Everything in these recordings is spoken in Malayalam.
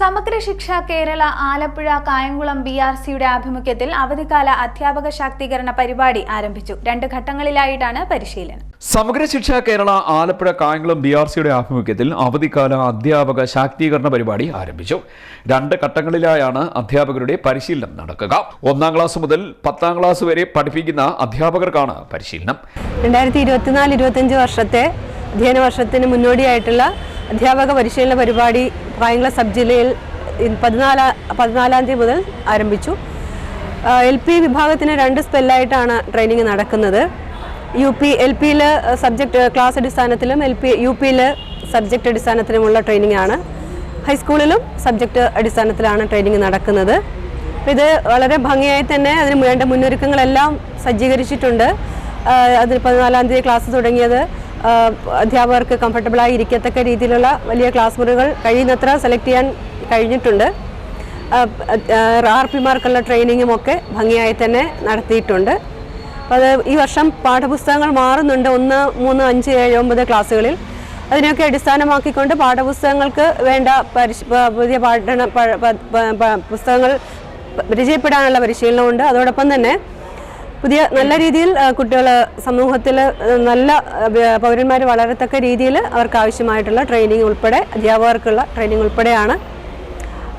സമഗ്ര ശിക്ഷ കേരള ആലപ്പുഴ കായംകുളം ബി ആർ സിയുടെ ആഭിമുഖ്യത്തിൽ അവധിക്കാല അധ്യാപക ശാക്തീകരണ പരിപാടി ആരംഭിച്ചു. രണ്ട് ഘട്ടങ്ങളിലായിട്ടാണ് പരിശീലനം. സമഗ്ര ശിക്ഷ കേരള ആലപ്പുഴ കായംകുളം ബി ആർ സിയുടെ ആഭിമുഖ്യത്തിൽ അവധിക്കാല അധ്യാപക ശാക്തീകരണ പരിപാടി ആരംഭിച്ചു. രണ്ട് ഘട്ടങ്ങളിലായാണ് അധ്യാപകരുടെ പരിശീലനം നടക്കുക. ഒന്നാം ക്ലാസ് മുതൽ പത്താം ക്ലാസ് വരെ പഠിപ്പിക്കുന്ന അധ്യാപകർക്കാണ് പരിശീലനം. രണ്ടായിരത്തി ഇരുപത്തിനാല് ഇരുപത്തഞ്ച് വർഷത്തെ അധ്യയന വർഷത്തിന് മുന്നോടിയായിട്ടുള്ള അധ്യാപക പരിശീലന പരിപാടി കായംകുളം സബ് ജില്ലയിൽ പതിനാലാ പതിനാലാം തീയതി മുതൽ ആരംഭിച്ചു. എൽ പി വിഭാഗത്തിന് രണ്ട് സ്പെല്ലായിട്ടാണ് ട്രെയിനിങ് നടക്കുന്നത്. യു പി എൽ പിയിൽ സബ്ജക്റ്റ് ക്ലാസ് അടിസ്ഥാനത്തിലും എൽ പി യു പിയിൽ സബ്ജക്റ്റ് അടിസ്ഥാനത്തിലുമുള്ള ട്രെയിനിങ് ആണ് ഹൈസ്കൂളിലും സബ്ജക്റ്റ് അടിസ്ഥാനത്തിലാണ് ട്രെയിനിങ് നടക്കുന്നത്. ഇത് വളരെ ഭംഗിയായി തന്നെ അതിന് വേണ്ട മുന്നൊരുക്കങ്ങളെല്ലാം സജ്ജീകരിച്ചിട്ടുണ്ട്. അതിന് പതിനാലാം തീയതി ക്ലാസ് തുടങ്ങിയത് അധ്യാപകർക്ക് കംഫർട്ടബിളായി ഇരിക്കത്തക്ക രീതിയിലുള്ള വലിയ ക്ലാസ് മുറികൾ കഴിയുന്നത്ര സെലക്ട് ചെയ്യാൻ കഴിഞ്ഞിട്ടുണ്ട്. ആർ പിമാർക്കുള്ള ട്രെയിനിങ്ങും ഒക്കെ ഭംഗിയായി തന്നെ നടത്തിയിട്ടുണ്ട്. അത് ഈ വർഷം പാഠപുസ്തകങ്ങൾ മാറുന്നുണ്ട്. ഒന്ന് മൂന്ന് അഞ്ച് ഏഴ് ഒമ്പത് ക്ലാസ്സുകളിൽ. അതിനെയൊക്കെ അടിസ്ഥാനമാക്കിക്കൊണ്ട് പാഠപുസ്തകങ്ങൾക്ക് വേണ്ട പരിശ് പുതിയ പാഠ പുസ്തകങ്ങൾ പരിചയപ്പെടാനുള്ള പരിശീലനമുണ്ട്. അതോടൊപ്പം തന്നെ പുതിയ നല്ല രീതിയിൽ കുട്ടികൾ സമൂഹത്തിൽ നല്ല പൗരന്മാർ വളരത്തക്ക രീതിയിൽ അവർക്ക് ആവശ്യമായിട്ടുള്ള ട്രെയിനിങ് ഉൾപ്പെടെ അധ്യാപകർക്കുള്ള ട്രെയിനിങ് ഉൾപ്പെടെയാണ്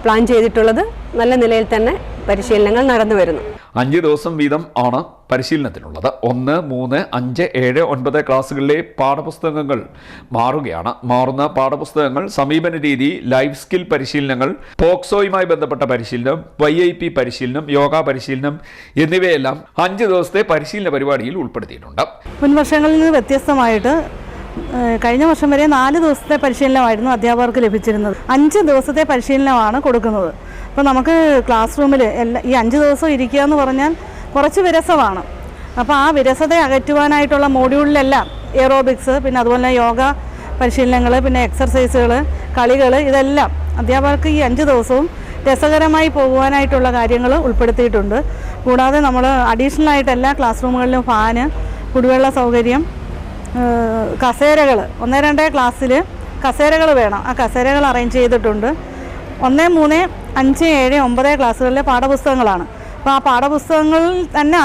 പ്ലാൻ ചെയ്തിട്ടുള്ളത്. നല്ല നിലയിൽ തന്നെ പരിശീലനങ്ങൾ നടന്നു വരുന്നു. അഞ്ച് ദിവസം വീതം ആണ് പരിശീലനത്തിനുള്ളത്. ഒന്ന് മൂന്ന് അഞ്ച് ഏഴ് ഒൻപത് ക്ലാസ്സുകളിലെ പാഠപുസ്തകങ്ങൾ മാറുകയാണ്. മാറുന്ന പാഠപുസ്തകങ്ങൾ സമീപന രീതി ലൈഫ് സ്കിൽ പരിശീലനങ്ങൾ പോക്സോയുമായി ബന്ധപ്പെട്ട പരിശീലനം വൈ ഐ പി പരിശീലനം യോഗ പരിശീലനം എന്നിവയെല്ലാം അഞ്ച് ദിവസത്തെ പരിശീലന പരിപാടിയിൽ ഉൾപ്പെടുത്തിയിട്ടുണ്ട്. മുൻവർഷങ്ങളിൽ നിന്ന് വ്യത്യസ്തമായിട്ട് കഴിഞ്ഞ വർഷം വരെ നാല് ദിവസത്തെ പരിശീലനമായിരുന്നു അധ്യാപകർക്ക് ലഭിച്ചിരുന്നത്. അഞ്ച് ദിവസത്തെ പരിശീലനമാണ് കൊടുക്കുന്നത്. അപ്പോൾ നമുക്ക് ക്ലാസ് റൂമിൽ എല്ലാ ഈ അഞ്ച് ദിവസം ഇരിക്കുക എന്ന് പറഞ്ഞാൽ കുറച്ച് വിരസമാണ്. അപ്പോൾ ആ വിരസത അകറ്റുവാനായിട്ടുള്ള മോഡ്യൂളിലെല്ലാം എയറോബിക്സ് പിന്നെ അതുപോലെ യോഗ പരിശീലനങ്ങൾ പിന്നെ എക്സർസൈസുകൾ കളികൾ ഇതെല്ലാം അധ്യാപകർക്ക് ഈ അഞ്ച് ദിവസവും രസകരമായി പോകുവാനായിട്ടുള്ള കാര്യങ്ങൾ ഉൾപ്പെടുത്തിയിട്ടുണ്ട്. കൂടാതെ നമ്മൾ അഡീഷണലായിട്ട് എല്ലാ ക്ലാസ് റൂമുകളിലും ഫാന് കുടിവെള്ള സൗകര്യം കസേരകൾ. ഒന്നേ രണ്ടേ ക്ലാസ്സിൽ കസേരകൾ വേണം. ആ കസേരകൾ അറേഞ്ച് ചെയ്തിട്ടുണ്ട്. ഒന്ന് മൂന്ന് അഞ്ച് ഏഴ് ഒമ്പത് ക്ലാസ്സുകളിലെ പാഠപുസ്തകങ്ങളാണ്. അപ്പോൾ ആ പാഠപുസ്തകങ്ങളിൽ തന്നെ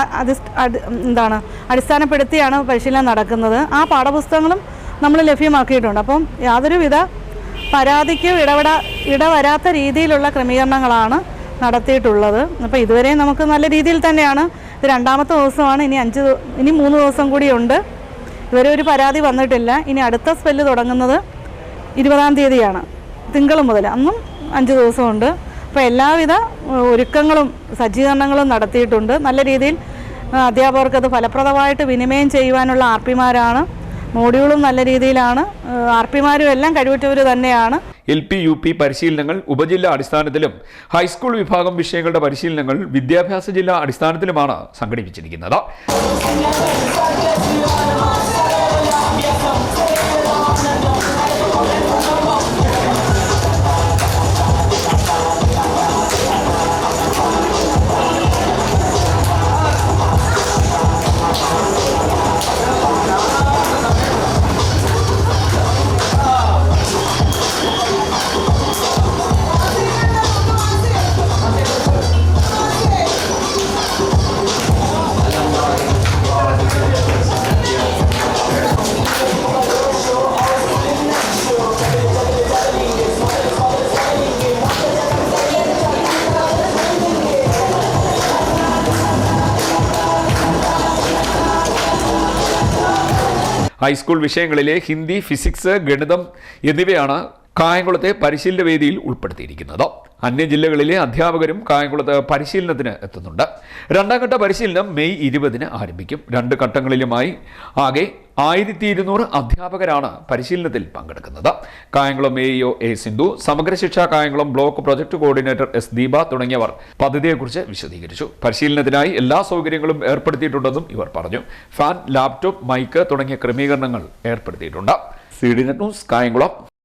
എന്താണ് അടിസ്ഥാനപ്പെടുത്തിയാണ് പരിശീലനം നടക്കുന്നത്. ആ പാഠപുസ്തകങ്ങളും നമ്മൾ ലഭ്യമാക്കിയിട്ടുണ്ട്. അപ്പം യാതൊരുവിധ പരാതിക്ക് ഇടപെട ഇടവരാത്ത രീതിയിലുള്ള ക്രമീകരണങ്ങളാണ് നടത്തിയിട്ടുള്ളത്. അപ്പോൾ ഇതുവരെ നമുക്ക് നല്ല രീതിയിൽ തന്നെയാണ്. ഇത് രണ്ടാമത്തെ ദിവസമാണ്. ഇനി അഞ്ച് ഇനി മൂന്ന് ദിവസം കൂടിയുണ്ട് ഇതുവരെ ഒരു പരാതി വന്നിട്ടില്ല. ഇനി അടുത്ത സ്പെല്ല് തുടങ്ങുന്നത് ഇരുപതാം തീയതിയാണ്. തിങ്കൾ മുതൽ അന്നും അഞ്ച് ദിവസമുണ്ട്. അപ്പോൾ എല്ലാവിധ ഒരുക്കങ്ങളും സജ്ജീകരണങ്ങളും നടത്തിയിട്ടുണ്ട്. നല്ല രീതിയിൽ അധ്യാപകർക്ക് അത് ഫലപ്രദമായിട്ട് വിനിമയം ചെയ്യുവാനുള്ള ആർ പിമാരാണ് മോഡ്യൂളും നല്ല രീതിയിലാണ്. ആർ പിമാരും എല്ലാം കഴിവുറ്റവർ തന്നെയാണ്. എൽ പി യു പി പരിശീലനങ്ങൾ ഉപജില്ലാ അടിസ്ഥാനത്തിലും ഹൈസ്കൂൾ വിഭാഗം വിഷയങ്ങളുടെ പരിശീലനങ്ങൾ വിദ്യാഭ്യാസ ജില്ലാ അടിസ്ഥാനത്തിലുമാണ് സംഘടിപ്പിച്ചിരിക്കുന്നത്. ഹൈസ്കൂൾ വിഷയങ്ങളിലെ ഹിന്ദി ഫിസിക്സ് ഗണിതം എന്നിവയാണ് കായംകുളത്തെ പരിശീലന വേദിയിൽ ഉൾപ്പെടുത്തിയിരിക്കുന്നത്. അന്യ ജില്ലകളിലെ അധ്യാപകരും കായംകുളത്ത് പരിശീലനത്തിന് എത്തുന്നുണ്ട്. രണ്ടാം ഘട്ട പരിശീലനം മെയ് ഇരുപതിന് ആരംഭിക്കും. രണ്ട് ഘട്ടങ്ങളിലുമായി ആകെ ആയിരത്തി ഇരുന്നൂറ് അധ്യാപകരാണ് പരിശീലനത്തിൽ പങ്കെടുക്കുന്നത്. Kayamkulam A E O A Sindhu Samagra Shiksha Kayamkulam block project coordinator S Deepa തുടങ്ങിയവർ പദ്ധതിയെക്കുറിച്ച് വിശദീകരിച്ചു. പരിശീലനത്തിനായി എല്ലാ സൗകര്യങ്ങളും ഏർപ്പെടുത്തിയിട്ടുണ്ടെന്നും ഇവർ പറഞ്ഞു. ഫാൻ ലാപ്ടോപ്പ് മൈക്ക് തുടങ്ങിയ ക്രമീകരണങ്ങൾ ഏർപ്പെടുത്തിയിട്ടുണ്ട്. C D news Kayamkulam.